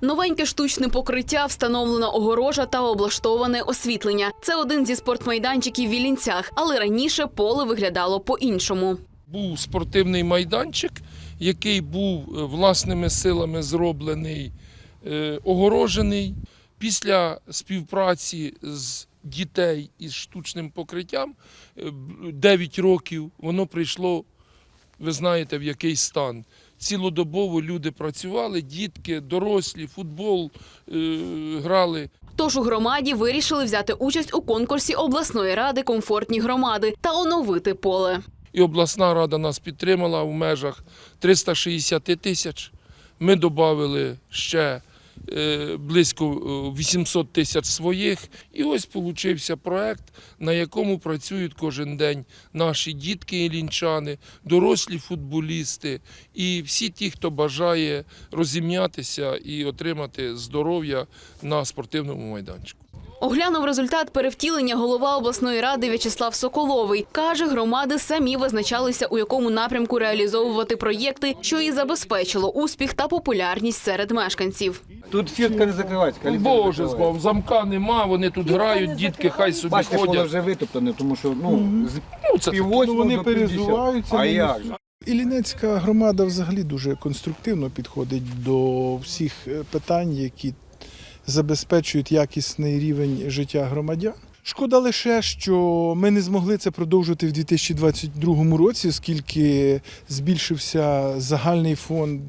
Новеньке штучне покриття, встановлена огорожа та облаштоване освітлення. Це один зі спортмайданчиків в Вілінцях, але раніше поле виглядало по-іншому. Був спортивний майданчик, який був е, власними силами зроблений, е, огорожений. Після співпраці з дітей із штучним покриттям е, 9 років воно прийшло, ви знаєте, в який стан. Цілодобово люди працювали, дітки, дорослі, футбол е, грали. Тож у громаді вирішили взяти участь у конкурсі обласної ради комфортні громади та оновити поле. І обласна рада нас підтримала в межах 360 тисяч. Ми додали ще близько е, 800 тисяч своїх. І ось получився проект, на якому працюють кожен день наші дітки ілінчани, дорослі футболісти і всі ті, хто бажає розім'ятися і отримати здоров'я на спортивному майданчику. Оглянув результат перевтілення голова обласної ради В'ячеслав Соколовий. Каже, громади самі визначалися, у якому напрямку реалізовувати проєкти, що і забезпечило успіх та популярність серед мешканців. Тут фіртка не закривається, не Боже закривається. збав, замка нема, вони тут грають, дітки хай собі Бачите, поле ходять. вже витоптане, тому що ну, з Ну, це піввосьмого Ну, вони до перезуваються, А вони як же? Іллінецька громада взагалі дуже конструктивно підходить до всіх е, питань, які забезпечують якісний рівень життя громадян. Шкода лише, що ми не змогли це продовжити в 2022 році, оскільки збільшився загальний фонд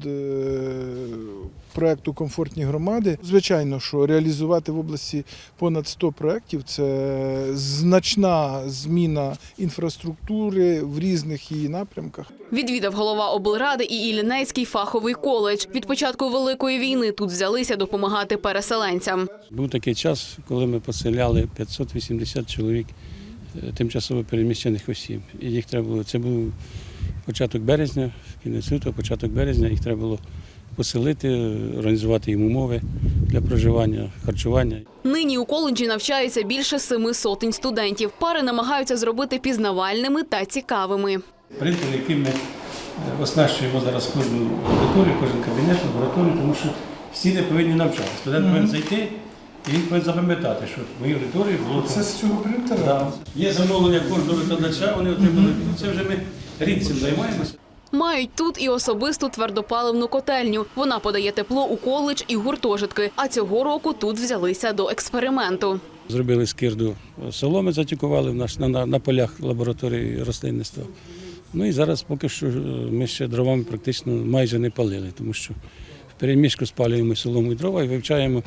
проекту Комфортні громади. Звичайно, що реалізувати в області понад 100 проєктів це значна зміна інфраструктури в різних її напрямках. Відвідав голова облради і Іллінецький фаховий коледж. Від початку великої війни тут взялися допомагати переселенцям. Був такий час, коли ми поселяли 580 чоловік е, тимчасово переміщених осіб. І їх треба було. Це був початок березня, кінець лютого, початок березня. Їх треба було поселити, організувати їм умови для проживання, харчування. Нині у коледжі навчаються більше семи сотень студентів. Пари намагаються зробити пізнавальними та цікавими. Принтер, яким ми е, оснащуємо зараз кожну аудиторію, кожен кабінет, лабораторію, тому що всі не повинні навчати. Студент повинен зайти і він повинен запам'ятати, що в моїй аудиторії було там. з цього принтера? Да. Є замовлення кожного викладача, вони отримали. Це вже ми рік цим займаємося. Мають тут і особисту твердопаливну котельню. Вона подає тепло у коледж і гуртожитки. А цього року тут взялися до експерименту. Зробили скирду соломи, затікували в нас на, на, на полях лабораторії рослинництва. Ну і зараз поки що е, ми ще дровами практично майже не палили, тому що в переміжку спалюємо солому і дрова і вивчаємо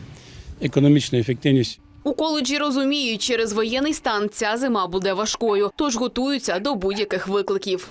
економічну ефективність У коледжі розуміють, через воєнний стан ця зима буде важкою, тож готуються до будь-яких викликів.